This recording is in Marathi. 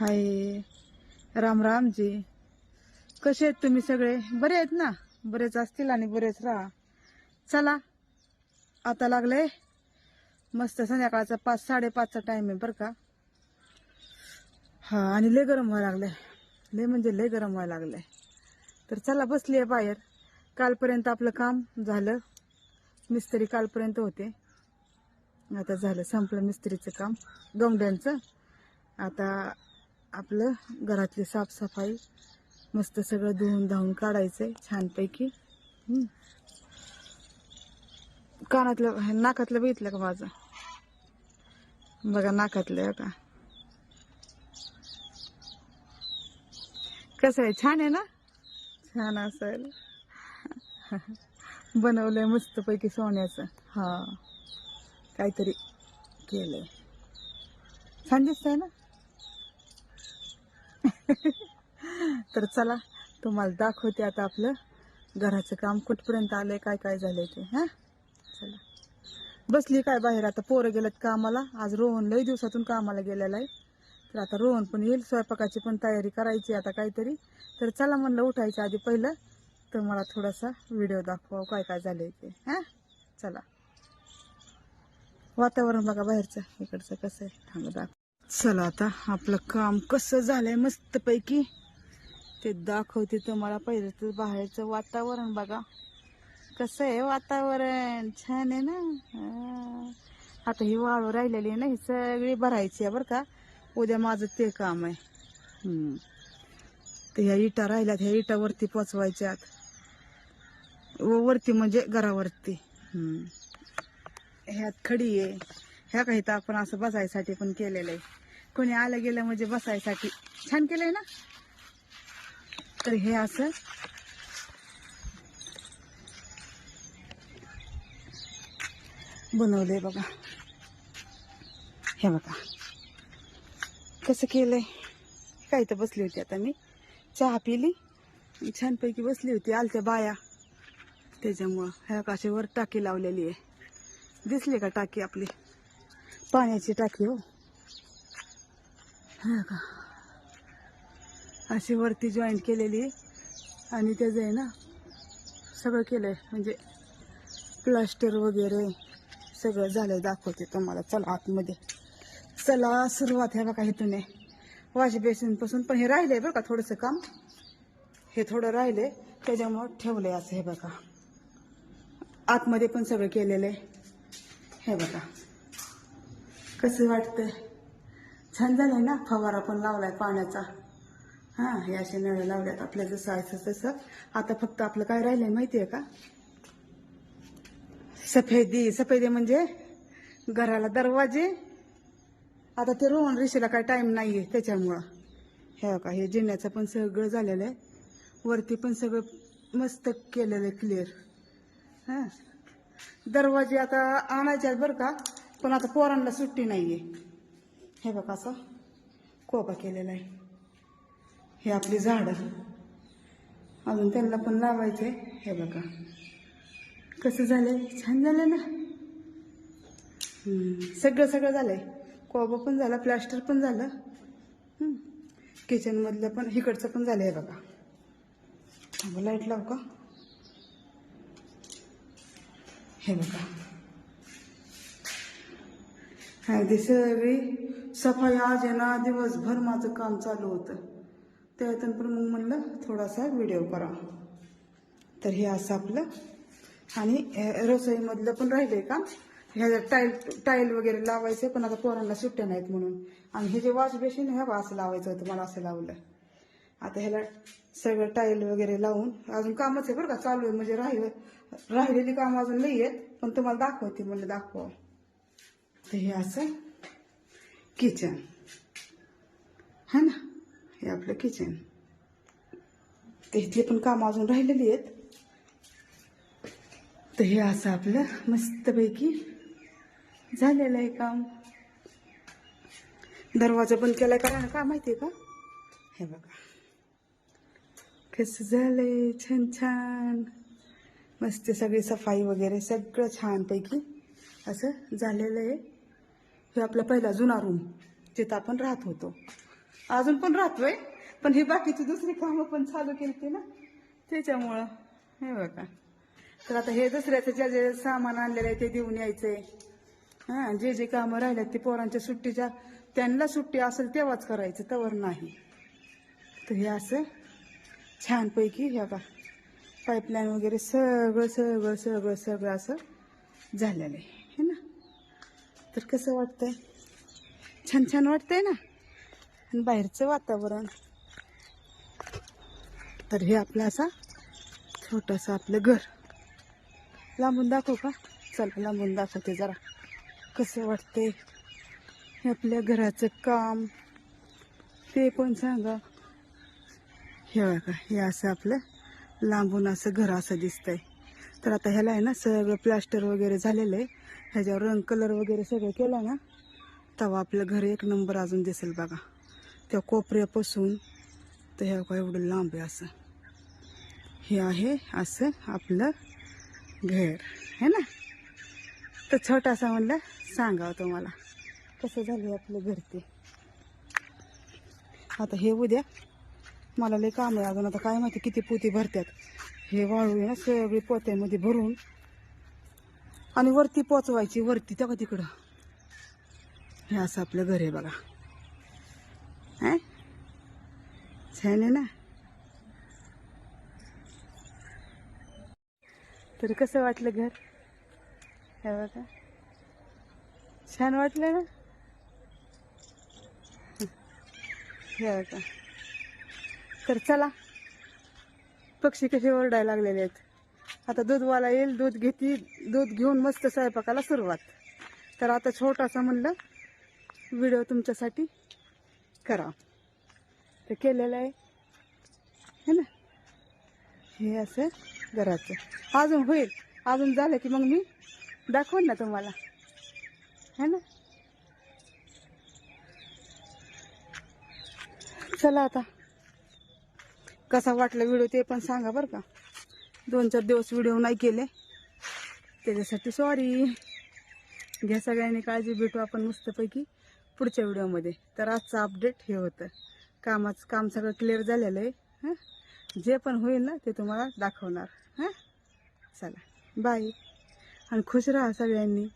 हाय. राम रामजी कसे आहेत तुम्ही सगळे? बरे आहेत ना? बरेच असतील आणि बरेच राहा. चला. आता लागले मस्त संध्याकाळचा पाच साडेपाचचा टाइम आहे बरं का. हा आणि लय गरम व्हायला लागले लय म्हणजे लय गरम व्हायला लागले तर चला बसली आहे बाहेर. कालपर्यंत आपलं काम झालं. मिस्त्री कालपर्यंत होते. आता झालं संपलं मिस्त्रीचं काम. दोंगड्यांचं आता आपलं घरातली साफसफाई मस्त सगळं धुवून धावून काढायचंय छानपैकी. कानातलं नाकातलं बघितलं का माझं? बघा नाकातलं आहे का? कसं आहे? छान आहे ना? छान असेल. बनवलंय मस्तपैकी सोन्याचं. हा. काहीतरी केलंय. छान दिसतंय ना? तर चला तुम्हाला दाखवते आता आपलं घराचं काम कुठपर्यंत आलंय काय काय झालंय ते हा? चला. बसली काय बाहेर? आता पोरं गेलेत कामाला. आज रोहन लई दिवसातून कामाला गेलेला आहे. तर आता रोहन पण येईल स्वयंपाकाची पण तयारी करायची आता काहीतरी. तर चला म्हणलं उठायचं आधी पहिलं. तर मला थोडासा व्हिडिओ दाखवा काय काय झालंय ते हा? चला. वातावरण बघा बाहेरचं इकडचं कसं आहे. थांबा दाखवा. चला आता आपलं काम कसं झालंय मस्तपैकी. ते दाखवते तुम्हाला. पहिलं तर बाहेरचं वातावरण बघा. कसं आहे वातावरण? छान आहे ना? आता ही वाळू राहिलेली आहे ना ही सगळी भरायची आहे बरं का. उद्या माझं ते काम आहे. तर ह्या इटा राहिल्यात ह्या इटा वरती पोचवायच्यात. व- वरती म्हणजे घरावरती. ह्यात खडी आहे. ह्या काही तर आपण असं बसायसाठी पण केलेलं आहे. कोणी आलं गेलं म्हणजे बसायसाठी. छान केलंय ना? तर हे असं. बनवलंय बघा. हे बघा. कसं केलंय? काय तर बसली होती आता मी? चहा पिली. छानपैकी बसली होती आलत्या बाया. त्याच्यामुळं ह्या काशेवर टाकी लावलेली आहे. दिसली का टाकी आपली? पाण्याची टाकी हो. हा का? अशी वरती जॉईंट केलेली आणि त्याचं आहे ना सगळं केलंय. म्हणजे प्लास्टर वगैरे सगळं झालं दाखवते तुम्हाला. चला आतमध्ये. चला सुरुवात आहे बघा इथून. आहे वॉश बेसिनपासून पण हे राहिलंय बरं का थोडंसं काम? हे थोडं राहिलंय. त्याच्यामुळं ठेवलंय असं हे बघा. आतमध्ये पण सगळं केलेलं आहे. हे बघा. कसं वाटतंय? छान झालंय ना? फवारा पण लावलाय पाण्याचा. हा हे असे नळे लावल्यात आपल्या जसं आहे तसं. आता फक्त आपलं काय राहिलंय माहितीये का? सफेदी. सफेदी म्हणजे घराला दरवाजे. आता ते रोहन ऋषीला काय नाही नाहीये त्याच्यामुळं. हे का हे जिन्याचं पण सगळं झालेलं आहे. वरती पण सगळं मस्त केलेलं आहे क्लिअर हा. दरवाजे आता आणायचे आहेत बरं का? पण आता पोरांना सुट्टी नाहीये. हे बघा असं. कोबा केलेला आहे. हे आपली झाडं. अजून त्यांना पण लावायचे हे बघा. कसं झालंय? छान झालं ना? सगळं सगळं सगळं झालंय. कोबा पण झाला प्लास्टर पण झालं. किचनमधलं पण इकडचं पण झालं हे बघा. लाइट लावू का? हे बघा. अगदी सगळी सफाई आज आहे ना दिवसभर माझं काम चालू होतं. त्यातून पण मग म्हणलं थोडासा व्हिडिओ करा. तर हे असं आपलं. आणि रसोईमधलं पण राहिलंय काम ह्या टाईल टाईल वगैरे लावायचे पण आता पोरांना सुट्ट्या नाहीत म्हणून. आणि हे जे वॉश बेसिन ह्या बा असं लावायचं होतं मला असं लावलं. आता ह्याला सगळं टाईल वगैरे लावून अजून कामच आहे बरं का चालू आहे. म्हणजे राहिलं राहिलेली कामं अजून नाही आहेत पण तुम्हाला दाखवते म्हणलं दाखवा तर हे असं. किचन. है ना हे आपलं किचन. ते पण कामं अजून राहिलेली आहेत. तर हे असं आपलं मस्तपैकी झालेलं आहे काम. दरवाजा बंद केलाय कारण का माहिती का? हे बघा. कसं झालंय? छान छान. मस्त सगळी सफाई वगैरे सगळं छानपैकी असं झालेलं आहे. हे आपला पहिला जुना रूम जिथं आपण राहत होतो. अजून पण राहतोय पण ही बाकीची दुसरी कामं पण चालू केली ना. त्याच्यामुळं हे बघा. तर आता हे दुसऱ्याचं जे जे सामान आणलेलं आहे ते देऊन यायचंय. हा जे जे कामं राहिल्यात ते पोरांच्या सुट्टीच्या त्यांना सुट्टी असेल तेव्हाच करायचं तवर नाही. तर हे असं छानपैकी हे बघा पाईपलाईन वगैरे सगळं सगळं सगळं सगळं असं झालेलं आहे. तर कसं वाटतंय? छान छान वाटतंय ना? आणि बाहेरचं वातावरण. तर हे आपलं असा छोटंसं आपलं घर. लांबून दाखवू का? चला लांबून दाखवते जरा. कसं वाटते हे आपल्या घराचं काम. ते पण सांगा. हे बघा हे असं आपलं लांबून असं घर असं दिसतंय. तर आता ह्याला आहे ना सगळं प्लास्टर वगैरे झालेलं आहे. ह्याच्यावर रंग कलर वगैरे सगळं केलं ना तेव्हा आपलं घर एक नंबर अजून दिसेल बघा. त्या कोपऱ्यापासून तर ह्या काय एवढं लांब आहे असं. हे आहे असं आपलं घर है ना? तर छोटासा म्हणलं सांगावं तुम्हाला. कसं झालं आपलं घर ते? आता हे उद्या मला लय काम आहे अजून. आता काय माहिती किती पोती भरतात हे वाळू आहे ना सगळी पोत्यामध्ये भरून आणि वरती पोचवायची वरती तेव्हा तिकडं. हे असं आपलं घर आहे बघा. है? छान आहे ना? तर कसं वाटलं घर? हे बघा. छान वाटलं ना? हे बघा. तर चला. पक्षी कसे ओरडायला लागलेले आहेत. आता दूधवाला येईल दूध घेती दूध घेऊन मस्त स्वयंपाकाला सुरुवात. तर आता छोटासा म्हणलं व्हिडिओ तुमच्यासाठी करा. ते केलेलं आहे. है ना? हे असं घराचं. अजून होईल. अजून झालं की मग मी दाखवेन ना तुम्हाला. है ना? चला आता. कसा वाटला व्हिडिओ ते पण सांगा बरं का. दोन चार दिवस व्हिडिओ नाही केले. त्याच्यासाठी सॉरी घ्या सगळ्यांनी काळजी भेटू आपण मस्तपैकी पुढच्या व्हिडिओमध्ये तर आजचं अपडेट हे होतं. कामाचं काम सगळं क्लिअर झालेलं आहे. हां? जे पण होईल ना ते तुम्हाला दाखवणार. हां? चला बाय आणि खुश राहा सगळ्यांनी.